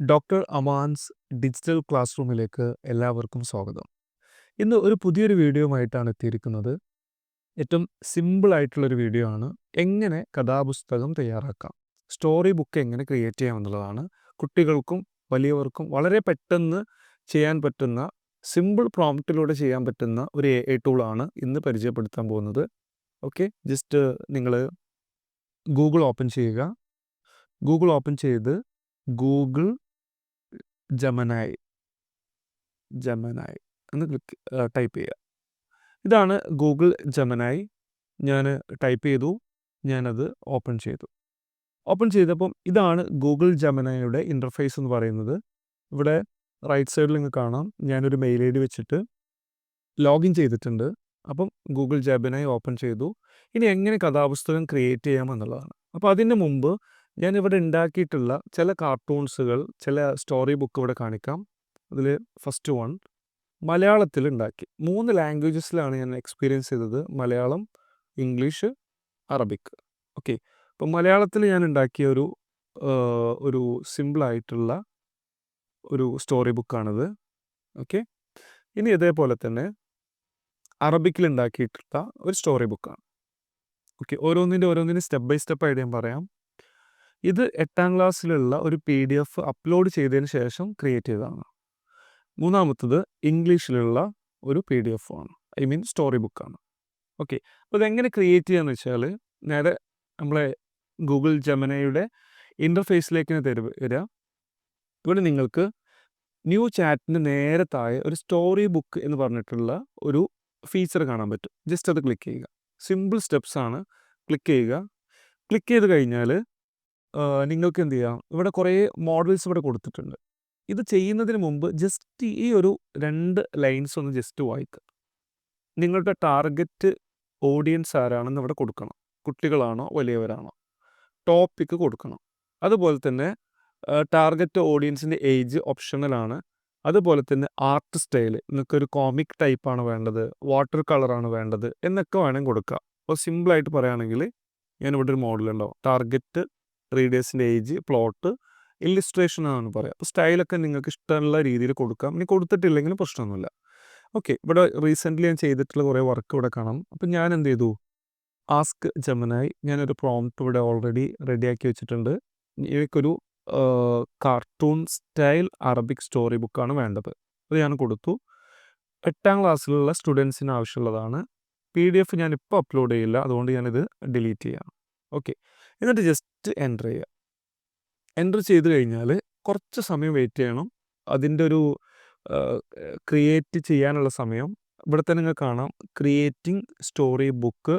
Doctor Aman's digital class റൂമിലേക്ക് എല്ലാവർക്കും സ്വാഗതം. ഇന്ന് ഒരു പുതിയൊരു വീഡിയോയുമായിട്ടാണ് എത്തിയിരിക്കുന്നത്. ഏറ്റവും സിമ്പിൾ ആയിട്ടുള്ളൊരു വീഡിയോ ആണ് എങ്ങനെ കഥാപുസ്തകം തയ്യാറാക്കാം? സ്റ്റോറി ബുക്ക് എങ്ങനെ ക്രിയേറ്റ് ചെയ്യാം എന്നുള്ളതാണ്. കുട്ടികൾക്കും വലിയവർക്കും വളരെ പെട്ടെന്ന് ചെയ്യാൻ പറ്റുന്ന സിമ്പിൾ പ്രോംപ്റ്റിലൂടെ ചെയ്യാൻ പറ്റുന്ന ഒരു എ ടൂളാണ് ഇന്ന് പരിചയപ്പെടുത്താൻ പോകുന്നത്. ഓക്കെ ജസ്റ്റ് നിങ്ങൾ ഗൂഗിൾ ഓപ്പൺ ചെയ്യുക. ഗൂഗിൾ ഓപ്പൺ ചെയ്ത് ഗൂഗിൾ ജമനായി ജമനായി എന്ന് ക്ലിക്ക് ടൈപ്പ് ചെയ്യുക. ഇതാണ് ഗൂഗിൾ ജമനായി ഞാൻ ടൈപ്പ് ചെയ്തു. ഞാനത് ഓപ്പൺ ചെയ്തു. ഓപ്പൺ ചെയ്തപ്പം ഇതാണ് ഗൂഗിൾ ജമനായുടെ ഇന്റർഫേസ് എന്ന് പറയുന്നത്. ഇവിടെ റൈറ്റ് സൈഡിൽ നിങ്ങൾക്ക് കാണാം. ഞാനൊരു മെയിൽ ഐ ഡി വെച്ചിട്ട് ലോഗിൻ ചെയ്തിട്ടുണ്ട്. അപ്പം ഗൂഗിൾ ജാബിനായി ഓപ്പൺ ചെയ്തു. ഇനി എങ്ങനെ കഥാപുസ്തകം ക്രിയേറ്റ് ചെയ്യാമെന്നുള്ളതാണ് അപ്പോൾ അതിന് മുമ്പ് ഞാൻ ഇവിടെ ഉണ്ടാക്കിയിട്ടുള്ള ചില കാർട്ടൂൺസുകൾ ചില സ്റ്റോറി ബുക്ക് ഇവിടെ കാണിക്കാം. അതിൽ ഫസ്റ്റ് വൺ മലയാളത്തിൽ ഉണ്ടാക്കി മൂന്ന് ലാംഗ്വേജസിലാണ് ഞാൻ എക്സ്പീരിയൻസ് ചെയ്തത്. മലയാളം ഇംഗ്ലീഷ് അറബിക് ഓക്കെ അപ്പോൾ മലയാളത്തിൽ ഞാൻ ഉണ്ടാക്കിയ ഒരു ഒരു സിമ്പിളായിട്ടുള്ള ഒരു സ്റ്റോറി ബുക്കാണിത് ഓക്കെ ഇനി ഇതേപോലെ തന്നെ അറബിക്കിൽ ഉണ്ടാക്കിയിട്ടുള്ള ഒരു സ്റ്റോറി ബുക്കാണ് ഓക്കെ ഓരോന്നിന്റെ ഓരോന്നിന്റെ സ്റ്റെപ്പ് ബൈ സ്റ്റെപ്പ് ആയിട്ട് ഞാൻ പറയാം. ഇത് എട്ടാം ക്ലാസ്സിലുള്ള ഒരു പി ഡി എഫ് അപ്ലോഡ് ചെയ്തതിന് ശേഷം ക്രിയേറ്റ് ചെയ്തതാണ്. മൂന്നാമത്തത് ഇംഗ്ലീഷിലുള്ള ഒരു പി ഡി എഫ് ആണ്. ഐ മീൻ സ്റ്റോറി ബുക്കാണ് ഓക്കെ അപ്പോൾ ഇതെങ്ങനെ ക്രിയേറ്റ് ചെയ്യാന്ന് വെച്ചാൽ നേരെ നമ്മളെ ഗൂഗിൾ ജമനയുടെ ഇന്റർഫേസിലേക്ക് തരുക വരിക ഇവിടെ നിങ്ങൾക്ക് ന്യൂ ചാറ്റിന് നേരെ താഴെ ഒരു സ്റ്റോറി ബുക്ക് എന്ന് പറഞ്ഞിട്ടുള്ള ഒരു ഫീച്ചർ കാണാൻ പറ്റും. ജസ്റ്റ് അത് ക്ലിക്ക് ചെയ്യുക. സിമ്പിൾ സ്റ്റെപ്സ് ആണ് ക്ലിക്ക് ചെയ്യുക. ക്ലിക്ക് ചെയ്ത് കഴിഞ്ഞാൽ നിങ്ങൾക്ക് എന്ത് ചെയ്യാം? ഇവിടെ കുറേ മോഡൽസ് ഇവിടെ കൊടുത്തിട്ടുണ്ട്. ഇത് ചെയ്യുന്നതിന് മുമ്പ് ജസ്റ്റ് ഈ ഒരു രണ്ട് ലൈൻസ് ഒന്ന് ജസ്റ്റ് വായിക്കുക നിങ്ങളുടെ ടാർഗറ്റ് ഓഡിയൻസ് ആരാണെന്ന് ഇവിടെ കൊടുക്കണം. കുട്ടികളാണോ വലിയവരാണോ? ടോപ്പിക്ക് കൊടുക്കണം. അതുപോലെ തന്നെ ടാർഗറ്റ് ഓഡിയൻസിന്റെ ഏജ് ഓപ്ഷണലാണ് അതുപോലെ തന്നെ ആർട്ട് സ്റ്റൈൽ നിങ്ങൾക്കൊരു കോമിക് ടൈപ്പാണ് വേണ്ടത് വാട്ടർ കളറാണ് വേണ്ടത് എന്നൊക്കെ വേണമെങ്കിൽ കൊടുക്കുക. അപ്പോൾ സിമ്പിളായിട്ട് പറയുകയാണെങ്കിൽ ഞാനിവിടെ ഒരു മോഡലുണ്ടാവും ടാർഗറ്റ് റീഡേഴ്സിന്റെ ഏജ് പ്ലോട്ട് ഇല്ലിസ്ട്രേഷൻ ആണെന്ന് പറയുക അപ്പോൾ സ്റ്റൈലൊക്കെ നിങ്ങൾക്ക് ഇഷ്ടമുള്ള രീതിയിൽ കൊടുക്കാം. ഇനി കൊടുത്തിട്ടില്ലെങ്കിലും പ്രശ്നമൊന്നുമില്ല. ഓക്കെ ഇവിടെ റീസെന്റ്ലി ഞാൻ ചെയ്തിട്ടുള്ള കുറേ വർക്ക് ഇവിടെ കാണാം. അപ്പം ഞാൻ എന്ത് ചെയ്തു? ആസ്ക് ജമനായി ഞാനൊരു പ്രോംപ്റ്റ് ഇവിടെ ഓൾറെഡി റെഡിയാക്കി വെച്ചിട്ടുണ്ട്. എനിക്കൊരു കാർട്ടൂൺ സ്റ്റൈൽ അറബിക് സ്റ്റോറി ബുക്കാണ് വേണ്ടത്. അത് ഞാൻ കൊടുത്തു. എട്ടാം ക്ലാസ്സിലുള്ള സ്റ്റുഡൻസിന് ആവശ്യമുള്ളതാണ്. പി ഡി എഫ് ഞാനിപ്പോൾ അപ്ലോഡ് ചെയ്യില്ല. അതുകൊണ്ട് ഞാനിത് ഡിലീറ്റ് ചെയ്യാം. ഓക്കെ. എന്നിട്ട് ജസ്റ്റ് എന്റർ ചെയ്യുക. എന്റർ ചെയ്ത് കഴിഞ്ഞാൽ കുറച്ച് സമയം വെയിറ്റ് ചെയ്യണം. അതിന്റെ ഒരു ക്രിയേറ്റ് ചെയ്യാനുള്ള സമയം. ഇവിടെ തന്നെ നിങ്ങൾക്ക് കാണാം. Creating story book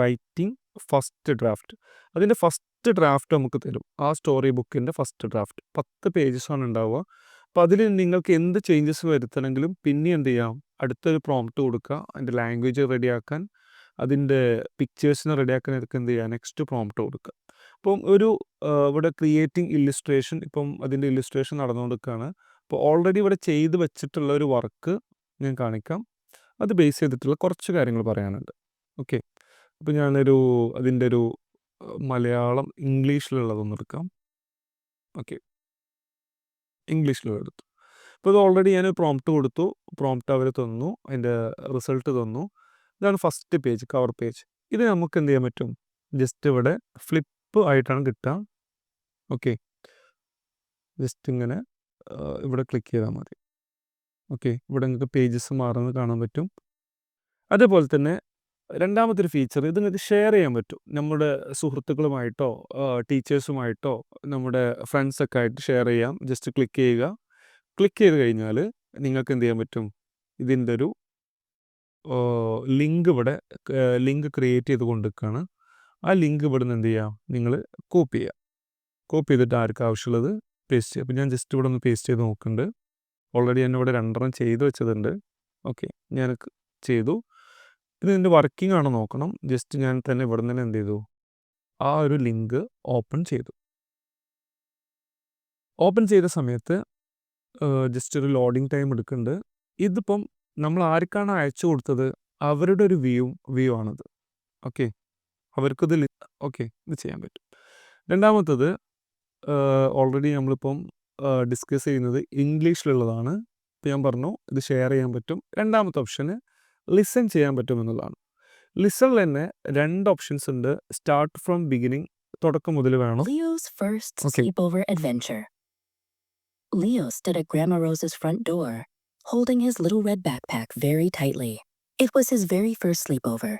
writing first draft. അതിന്റെ ഫസ്റ്റ് ഡ്രാഫ്റ്റ് നമുക്ക് തരും. ആ സ്റ്റോറി ബുക്കിന്റെ ഫസ്റ്റ് ഡ്രാഫ്റ്റ്. പത്ത് പേജസാണ് ഉണ്ടാവുക. അപ്പോൾ അതിൽ നിങ്ങൾക്ക് എന്ത് ചേഞ്ചസ് വരുത്തണമെങ്കിലും പിന്നെ എന്ത് ചെയ്യാം? അടുത്തൊരു പ്രോംപ്റ്റ് കൊടുക്കുക. അതിന്റെ ലാംഗ്വേജ് റെഡിയാക്കാൻ അതിന്റെ പിക്ചേഴ്സിനെ റെഡിയാക്കാൻ എടുക്കുക എന്ത് ചെയ്യുക നെക്സ്റ്റ് പ്രോംപ്റ്റ് കൊടുക്കുക. അപ്പം ഒരു ഇവിടെ ക്രിയേറ്റിംഗ് ഇല്ലിസ്ട്രേഷൻ ഇപ്പം അതിന്റെ ഇല്ലിസ്ട്രേഷൻ നടന്നുകൊടുക്കുകയാണ് അപ്പോൾ ഓൾറെഡി ഇവിടെ ചെയ്ത് വെച്ചിട്ടുള്ള ഒരു വർക്ക് ഞാൻ കാണിക്കാം. അത് ബേസ് ചെയ്തിട്ടുള്ള കുറച്ച് കാര്യങ്ങൾ പറയാനുണ്ട്. ഓക്കെ അപ്പോൾ ഞാനൊരു അതിന്റെ ഒരു മലയാളം ഇംഗ്ലീഷിലുള്ളതൊന്ന് എടുക്കാം. ഓക്കെ ഇംഗ്ലീഷിലുള്ള എടുത്തു. അപ്പോൾ ഇത് ഓൾറെഡി ഞാൻ പ്രോംപ്റ്റ് കൊടുത്തു. പ്രോംപ്റ്റ് അവർ തന്നു. അതിന്റെ റിസൾട്ട് തന്നു. ഇതാണ് ഫസ്റ്റ് പേജ് കവർ പേജ് ഇത് നമുക്ക് എന്ത് ചെയ്യാൻ പറ്റും? ജസ്റ്റ് ഇവിടെ ഫ്ലിപ്പ് ആയിട്ടാണ് കിട്ടുക. ഓക്കെ ജസ്റ്റ് ഇങ്ങനെ ഇവിടെ ക്ലിക്ക് ചെയ്താൽ മതി. ഓക്കെ ഇവിടെ നിങ്ങൾക്ക് പേജസ് മാറുന്നത് കാണാൻ പറ്റും. അതേപോലെ തന്നെ രണ്ടാമത്തെ ഫീച്ചർ ഇത് നിങ്ങൾക്ക് ഷെയർ ചെയ്യാൻ പറ്റും. നമ്മുടെ സുഹൃത്തുക്കളുമായിട്ടോ ടീച്ചേഴ്സുമായിട്ടോ നമ്മുടെ ഫ്രണ്ട്സൊക്കെ ആയിട്ട് ഷെയർ ചെയ്യാം. ജസ്റ്റ് ക്ലിക്ക് ചെയ്യുക. ക്ലിക്ക് ചെയ്ത് കഴിഞ്ഞാൽ നിങ്ങൾക്ക് എന്ത് ചെയ്യാൻ പറ്റും? ഇതിന്റെ ഒരു ലിങ്ക് ഇവിടെ ലിങ്ക് ക്രിയേറ്റ് ചെയ്ത് കൊണ്ടിരിക്കുകയാണ് ആ ലിങ്ക് ഇവിടെ നിന്ന് എന്ത് ചെയ്യാം? നിങ്ങൾ കോപ്പി ചെയ്യുക. കോപ്പി ചെയ്തിട്ട് ആർക്കും ആവശ്യമുള്ളത് പേസ്റ്റ് ചെയ്യുക അപ്പോൾ ഞാൻ ജസ്റ്റ് ഇവിടെ ഒന്ന് പേസ്റ്റ് ചെയ്ത് നോക്കുന്നുണ്ട്. ഓൾറെഡി ഞാൻ ഇവിടെ രണ്ടെണ്ണം ചെയ്ത് വെച്ചതുണ്ട്. ഓക്കെ ഞാൻ ചെയ്തു. ഇത് ഇതിന്റെ വർക്കിംഗ് ആണോ നോക്കണം. ജസ്റ്റ് ഞാൻ തന്നെ ഇവിടെ നിന്ന് എന്ത് ചെയ്തു? ആ ഒരു ലിങ്ക് ഓപ്പൺ ചെയ്തു. ഓപ്പൺ ചെയ്ത സമയത്ത് ജസ്റ്റ് ഒരു ലോഡിങ് ടൈം എടുക്കുന്നുണ്ട്. ഇതിപ്പം നമ്മൾ ആർക്കാണ് അയച്ചു കൊടുത്തത്? അവരുടെ ഒരു വ്യൂ വ്യൂ ആണത്. ഓക്കെ? അവർക്കിത് ഓക്കെ ഇത് ചെയ്യാൻ പറ്റും. രണ്ടാമത്തത് ഓൾറെഡി നമ്മളിപ്പം ഡിസ്കസ് ചെയ്യുന്നത് ഇംഗ്ലീഷിലുള്ളതാണ്. ഇപ്പോൾ ഞാൻ പറഞ്ഞു ഇത് ഷെയർ ചെയ്യാൻ പറ്റും. രണ്ടാമത്തെ ഓപ്ഷന് ലിസൺ ചെയ്യാൻ പറ്റും എന്നുള്ളതാണ്. ലിസണിൽ തന്നെ രണ്ട് ഓപ്ഷൻസ് ഉണ്ട്. സ്റ്റാർട്ട് ഫ്രം ബിഗിനിങ് തുടക്കം മുതൽ വേണം. Leo's stood at Grandma Rose's front door, holding his little red backpack very tightly. It was his very first sleepover,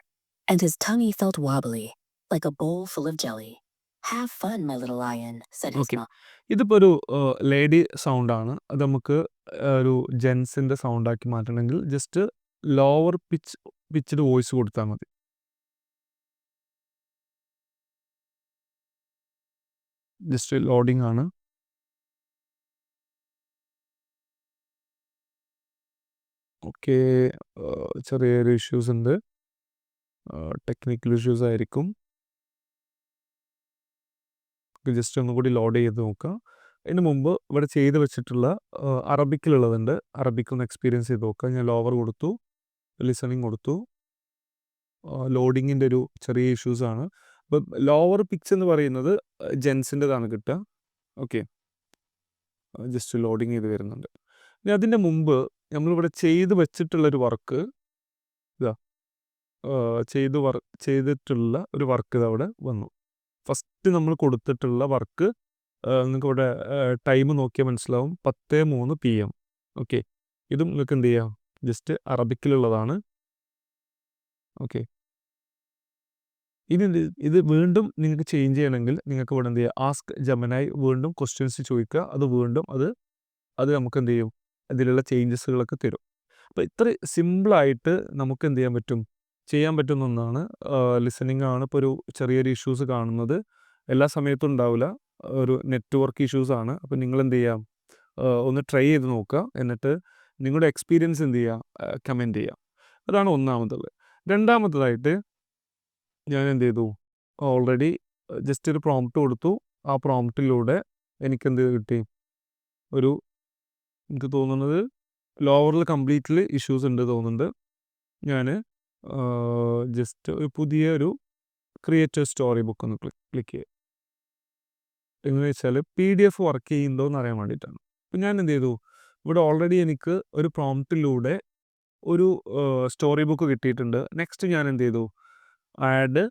and his tummy felt wobbly, like a bowl full of jelly. Have fun, my little lion, said his Okay. mom. ഇതിപ്പോൾ ഒരു lady സൗണ്ടാണ് അത് നമുക്ക് ഒരു ജെൻസിന്റെ സൗണ്ടാക്കി മാറ്റണമെങ്കിൽ just lower pitch pitched voice കൊടുത്താൽ മതി ജസ്റ്റ് ലോഡിംഗ് ആണ് ഓക്കെ ചെറിയൊരു ഇഷ്യൂസ് ഉണ്ട്. ടെക്നിക്കൽ ഇഷ്യൂസ് ആയിരിക്കും. ജസ്റ്റ് ഒന്നും കൂടി ലോഡ് ചെയ്ത് നോക്കുക അതിന് മുമ്പ് ഇവിടെ ചെയ്ത് വെച്ചിട്ടുള്ള അറബിക്കിലുള്ളതുണ്ട്. അറബിക്ക് ഒന്ന് എക്സ്പീരിയൻസ് ചെയ്ത് നോക്കുക ഞാൻ ലോവർ കൊടുത്തു. ലിസണിങ് കൊടുത്തു. ലോഡിങ്ങിന്റെ ഒരു ചെറിയ ഇഷ്യൂസ് ആണ്. അപ്പം ലോവർ പിച്ച് എന്ന് പറയുന്നത് ജെൻസിന്റെതാണ് കിട്ടുക. ഓക്കെ ജസ്റ്റ് ലോഡിങ് ചെയ്ത് വരുന്നുണ്ട്. ഇനി അതിന്റെ മുമ്പ് നമ്മളിവിടെ ചെയ്ത് വെച്ചിട്ടുള്ളൊരു വർക്ക് ഇതാ ചെയ്ത് വർ ചെയ്തിട്ടുള്ള ഒരു വർക്ക് ഇത് അവിടെ വന്നു. ഫസ്റ്റ് നമ്മൾ കൊടുത്തിട്ടുള്ള വർക്ക് നിങ്ങൾക്ക് ഇവിടെ ടൈം നോക്കിയാൽ മനസ്സിലാവും. പത്ത് മൂന്ന് പി എം. ഓക്കെ. ഇതും നിങ്ങൾക്ക് എന്ത് ചെയ്യാം? ജസ്റ്റ് അറബിക്കിലുള്ളതാണ്. ഓക്കെ. ഇനി ഇത് വീണ്ടും നിങ്ങൾക്ക് ചേഞ്ച് ചെയ്യണമെങ്കിൽ നിങ്ങൾക്ക് ഇവിടെ എന്ത് ചെയ്യുക ആസ്ക് ജമനായി വീണ്ടും ക്വസ്റ്റ്യൻസ് ചോദിക്കുക. അത് വീണ്ടും അത് അത് നമുക്ക് എന്ത് ചെയ്യും? അതിലുള്ള ചേഞ്ചസുകളൊക്കെ തരും. അപ്പോൾ ഇത്ര സിമ്പിളായിട്ട് നമുക്ക് എന്ത് ചെയ്യാൻ പറ്റും? ചെയ്യാൻ പറ്റുന്ന ഒന്നാണ് ലിസണിങ് ആണ് ഇപ്പോൾ ഒരു ചെറിയൊരു ഇഷ്യൂസ് കാണുന്നത്. എല്ലാ സമയത്തും ഉണ്ടാവില്ല. ഒരു നെറ്റ്വർക്ക് ഇഷ്യൂസ് ആണ് അപ്പോൾ നിങ്ങൾ എന്ത് ചെയ്യാം ഒന്ന് ട്രൈ ചെയ്ത് നോക്കുക. എന്നിട്ട് നിങ്ങളുടെ എക്സ്പീരിയൻസ് എന്ത് ചെയ്യുക? കമന്റ് ചെയ്യുക. അതാണ് ഒന്നാമത്തത് രണ്ടാമത്തതായിട്ട് ഞാൻ എന്ത് ചെയ്തു? ഓൾറെഡി ജസ്റ്റ് ഒരു പ്രോംപ്റ്റ് കൊടുത്തു. ആ പ്രോംപ്റ്റിലൂടെ എനിക്കെന്ത് കിട്ടി? ഒരു എനിക്ക് തോന്നുന്നത് ലോവറിൽ കംപ്ലീറ്റ്ലി ഇഷ്യൂസ് ഉണ്ട് തോന്നുന്നുണ്ട്. ഞാൻ ജസ്റ്റ് ഒരു പുതിയ ഒരു സ്റ്റോറി ബുക്ക് ഒന്ന് ക്ലിക്ക് ക്ലിക്ക് ചെയ്യുക. എങ്ങനെ വെച്ചാൽ പി ഡി എഫ് വർക്ക് ചെയ്യുന്നുണ്ടോ എന്ന് അറിയാൻ വേണ്ടിയിട്ടാണ്. അപ്പം ഞാൻ എന്ത് ചെയ്തു? ഇവിടെ ഓൾറെഡി എനിക്ക് ഒരു പ്രോംപ്റ്റിലൂടെ ഒരു സ്റ്റോറി ബുക്ക് കിട്ടിയിട്ടുണ്ട്. നെക്സ്റ്റ് ഞാൻ എന്ത് ചെയ്തു? ആഡ്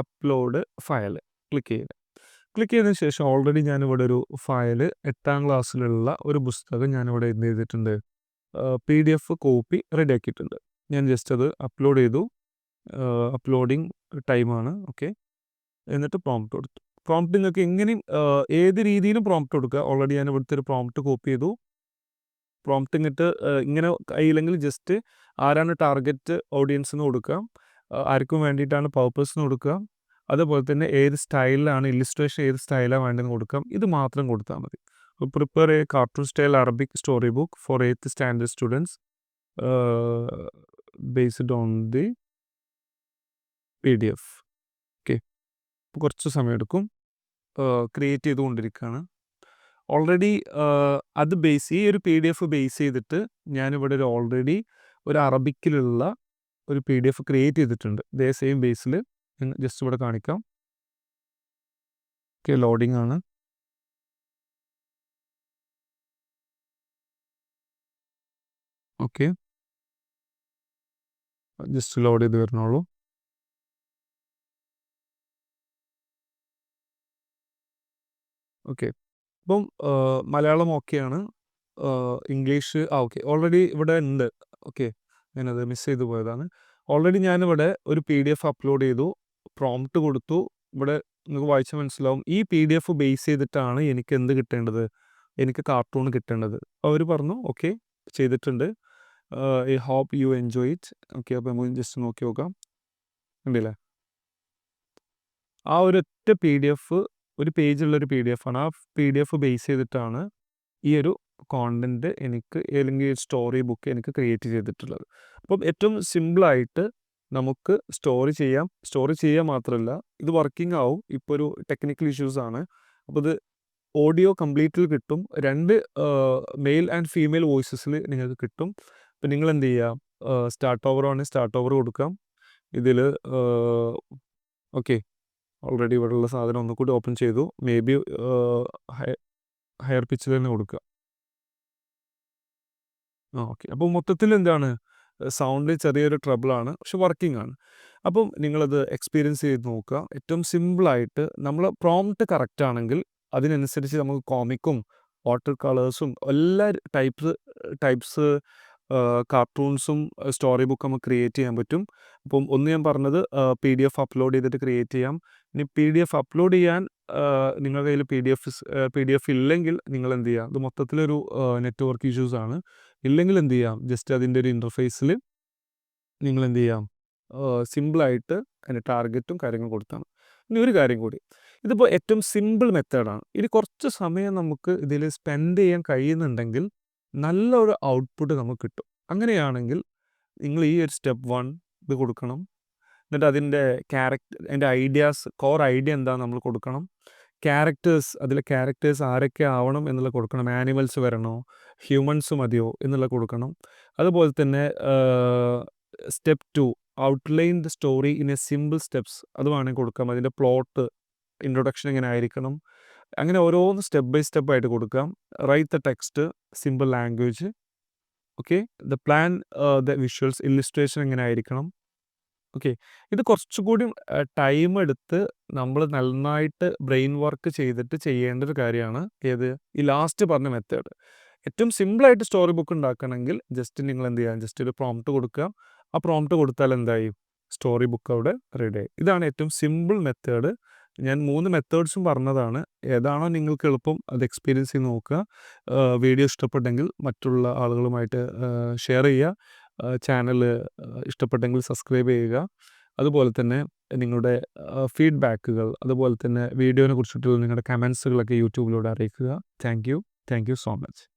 അപ്ലോഡ് ഫയൽ ക്ലിക്ക് ചെയ്യുക. ക്ലിക്ക് ചെയ്തതിന് ശേഷം ഓൾറെഡി ഞാനിവിടെ ഒരു ഫയൽ എട്ടാം ക്ലാസ്സിലുള്ള ഒരു പുസ്തകം ഞാനിവിടെ എന്ത് ചെയ്തിട്ടുണ്ട് P D F copy ready ആക്കിയിട്ടുണ്ട്. ഞാൻ ജസ്റ്റ് അത് അപ്ലോഡ് ചെയ്തു. അപ്ലോഡിങ് ടൈമാണ് ഓക്കെ എന്നിട്ട് പ്രോംപ്റ്റ് കൊടുത്തു. പ്രോംപ്റ്റ് നിങ്ങൾക്ക് എങ്ങനെയും ഏത് രീതിയിലും പ്രോംപ്റ്റ് കൊടുക്കുക. ഓൾറെഡി ഞാൻ ഇവിടുത്തെ ഒരു പ്രോംപ്റ്റ് കോപ്പി ചെയ്തു. പ്രോംപ്റ്റ് ഇങ്ങോട്ട് ഇങ്ങനെ കയ്യില്ലെങ്കിൽ ജസ്റ്റ് ആരാണ് ടാർഗറ്റ് ഓഡിയൻസ് എന്ന് കൊടുക്കുക? ആർക്കും വേണ്ടിയിട്ടാണ് എന്ന് കൊടുക്കുക? അതുപോലെ തന്നെ ഏത് സ്റ്റൈലിലാണ് ഇല്ലിസ്ട്രേഷൻ ഏത് സ്റ്റൈലാണ് വേണ്ടതെന്ന് കൊടുക്കാം. ഇത് മാത്രം കൊടുത്താൽ മതി. Prepare a cartoon style Arabic story book for eighth standard students based on the P D F okay കുറച്ച് സമയമെടുക്കും. ക്രിയേറ്റ് ചെയ്തുകൊണ്ടിരിക്കുകയാണ്. ഓൾറെഡി അത് ബേസ് ഈ ഒരു പി ഡി എഫ് ബേസ് ചെയ്തിട്ട് ഞാനിവിടെ ഒരു ഓൾറെഡി ഒരു അറബിക്കിലുള്ള ഒരു പി ഡി എഫ് ക്രിയേറ്റ് ചെയ്തിട്ടുണ്ട്. ദേ സെയിം ബേസിൽ ജസ്റ്റ് ഇവിടെ കാണിക്കാം. ഓക്കെ ലോഡിംഗ് ആണ്. ഓക്കെ ജസ്റ്റ് ലോഡ് ചെയ്ത് വരണുള്ളൂ ഓക്കെ ഇപ്പം മലയാളം ഓക്കെയാണ് ഇംഗ്ലീഷ് ആ ഓക്കെ ഓൾറെഡി ഇവിടെ ഉണ്ട്. ഓക്കെ ഞാനത് മിസ് ചെയ്തു പോയതാണ്. ഓൾറെഡി ഞാനിവിടെ ഒരു പി ഡി എഫ് അപ്ലോഡ് ചെയ്തു. പ്രോംപ്റ്റ് കൊടുത്തു. ഇവിടെ നിങ്ങൾക്ക് വായിച്ച് മനസ്സിലാവും. ഈ പി ഡി എഫ് ബേസ് ചെയ്തിട്ടാണ് എനിക്ക് എന്ത് കിട്ടേണ്ടത്? എനിക്ക് കാർട്ടൂൺ കിട്ടേണ്ടത്. അവർ പറഞ്ഞു ഓക്കെ ചെയ്തിട്ടുണ്ട്. I hope you enjoy it okay അപ്പോൾ നമുക്ക് ജസ്റ്റ് നോക്കി നോക്കാം. ഉണ്ടല്ലേ ആ ഒരൊറ്റ പി ഡി എഫ് ഒരു പേജുള്ളൊരു പി ഡി എഫ് ആണ്. ആ പി ഡി എഫ് ബേസ് ചെയ്തിട്ടാണ് ഈ ഒരു കോണ്ടന്റ് എനിക്ക് അല്ലെങ്കിൽ സ്റ്റോറി ബുക്ക് എനിക്ക് ക്രിയേറ്റ് ചെയ്തിട്ടുള്ളത്. അപ്പം ഏറ്റവും സിമ്പിളായിട്ട് നമുക്ക് സ്റ്റോർ ചെയ്യാം. സ്റ്റോർ ചെയ്യുക മാത്രമല്ല ഇത് വർക്കിംഗ് ആവും. ഇപ്പോൾ ഒരു ടെക്നിക്കൽ ഇഷ്യൂസ് ആണ്. അപ്പോൾ ഇത് ഓഡിയോ കംപ്ലീറ്റിൽ കിട്ടും. രണ്ട് മെയിൽ ആൻഡ് ഫീമെയിൽ വോയിസസിൽ നിങ്ങൾക്ക് കിട്ടും. അപ്പം നിങ്ങൾ എന്ത് ചെയ്യുക സ്റ്റാർട്ട് ഓവർ ആണെങ്കിൽ സ്റ്റാർട്ട് ഓവർ കൊടുക്കാം. ഇതിൽ ഓക്കെ. ഓൾറെഡി ഇവിടെയുള്ള സാധനം ഒന്നുകൂടി ഓപ്പൺ ചെയ്തു. മേ ബി ഹയർ പിച്ചിൽ തന്നെ കൊടുക്കുക. ആ ഓക്കെ. അപ്പോൾ മൊത്തത്തിൽ എന്താണ്? സൗണ്ട് ചെറിയൊരു ട്രബിളാണ് പക്ഷെ വർക്കിംഗ് ആണ്. അപ്പം നിങ്ങളത് എക്സ്പീരിയൻസ് ചെയ്ത് നോക്കുക. ഏറ്റവും സിമ്പിളായിട്ട് നമ്മൾ പ്രോംപ്റ്റ് കറക്റ്റ് ആണെങ്കിൽ അതിനനുസരിച്ച് നമുക്ക് കോമിക്കും വാട്ടർ കളേഴ്സും എല്ലാ ടൈപ്സ് ടൈപ്സ് കാർട്ടൂൺസും സ്റ്റോറി ബുക്ക് നമുക്ക് ക്രിയേറ്റ് ചെയ്യാൻ പറ്റും. അപ്പം ഒന്ന് ഞാൻ പറഞ്ഞത് പി ഡി എഫ് അപ്ലോഡ് ചെയ്തിട്ട് ക്രിയേറ്റ് ചെയ്യാം. ഇനി പി ഡി എഫ് അപ്ലോഡ് ചെയ്യാൻ നിങ്ങളുടെ കയ്യിൽ P D F P D F ഇല്ലെങ്കിൽ നിങ്ങൾ എന്ത് ചെയ്യുക? അത് മൊത്തത്തിലൊരു നെറ്റ്വർക്ക് ഇഷ്യൂസ് ആണ്. ഇല്ലെങ്കിൽ എന്ത് ചെയ്യാം? ജസ്റ്റ് അതിന്റെ ഒരു ഇന്റർഫേസിൽ നിങ്ങൾ എന്ത് ചെയ്യാം? സിമ്പിളായിട്ട് അതിന്റെ ടാർഗറ്റും കാര്യങ്ങളും കൊടുത്താണ്. ഇനി ഒരു കാര്യം കൂടി. ഇതിപ്പോൾ ഏറ്റവും സിമ്പിൾ മെത്തേഡാണ് ഇനി കുറച്ച് സമയം നമുക്ക് ഇതിൽ സ്പെൻഡ് ചെയ്യാൻ കഴിയുന്നുണ്ടെങ്കിൽ നല്ലൊരു ഔട്ട്പുട്ട് നമുക്ക് കിട്ടും. അങ്ങനെയാണെങ്കിൽ നിങ്ങൾ ഈ ഒരു സ്റ്റെപ്പ് വൺ ഇത് കൊടുക്കണം. എന്നിട്ട് അതിന്റെ ക്യാരക്ടർ അതിന്റെ ഐഡിയാസ് കോർ ഐഡിയ എന്താ നമ്മൾ കൊടുക്കണം. ക്യാരക്ടേഴ്സ് അതിലെ ക്യാരക്ടേഴ്സ് ആരൊക്കെ ആവണം എന്നുള്ള കൊടുക്കണം. ആനിമൽസ് വരണോ ഹ്യൂമൻസ് മതിയോ എന്നുള്ള കൊടുക്കണം. അതുപോലെ തന്നെ step two outline the story in a simple steps അത് വേണമെങ്കിൽ കൊടുക്കാം. അതിന്റെ പ്ലോട്ട് ഇൻട്രൊഡക്ഷൻ എങ്ങനെ ആയിരിക്കണം. അങ്ങനെ ഓരോന്ന് സ്റ്റെപ്പ് ബൈ സ്റ്റെപ്പ് ആയിട്ട് കൊടുക്കാം. Write the text simple language okay the plan the visuals illustration എങ്ങനെ ആയിരിക്കണം. ഓക്കെ. ഇത് കുറച്ചുകൂടി ടൈം എടുത്ത് നമ്മൾ നന്നായിട്ട് ബ്രെയിൻ വർക്ക് ചെയ്തിട്ട് ചെയ്യേണ്ട ഒരു കാര്യമാണ്. ഏത്? ഈ ലാസ്റ്റ് പറഞ്ഞ മെത്തേഡ്. ഏറ്റവും സിമ്പിളായിട്ട് സ്റ്റോറി ബുക്ക് ഉണ്ടാക്കണമെങ്കിൽ ജസ്റ്റ് നിങ്ങൾ എന്ത് ചെയ്യുക ജസ്റ്റ് ഒരു പ്രോംപ്റ്റ് കൊടുക്കുക. ആ പ്രോംപ്റ്റ് കൊടുത്താൽ എന്തായി? സ്റ്റോറി ബുക്ക് അവിടെ റെഡി ആയി. ഇതാണ് ഏറ്റവും സിമ്പിൾ മെത്തേഡ്. ഞാൻ മൂന്ന് മെത്തേഡ്സും പറഞ്ഞതാണ്. ഏതാണോ നിങ്ങൾക്ക് എളുപ്പം അത് എക്സ്പീരിയൻസ് ചെയ്ത് നോക്കുക. വീഡിയോ ഇഷ്ടപ്പെട്ടെങ്കിൽ മറ്റുള്ള ആളുകളുമായിട്ട് ഷെയർ ചെയ്യുക. ചാനൽ ഇഷ്ടപ്പെട്ടെങ്കിൽ സബ്സ്ക്രൈബ് ചെയ്യുക. അതുപോലെ തന്നെ നിങ്ങളുടെ ഫീഡ്ബാക്കുകൾ അതുപോലെ തന്നെ വീഡിയോനെ കുറിച്ചിട്ടുള്ള നിങ്ങളുടെ കമൻസുകളൊക്കെ യൂട്യൂബിലൂടെ അറിയിക്കുക. Thank you thank you so much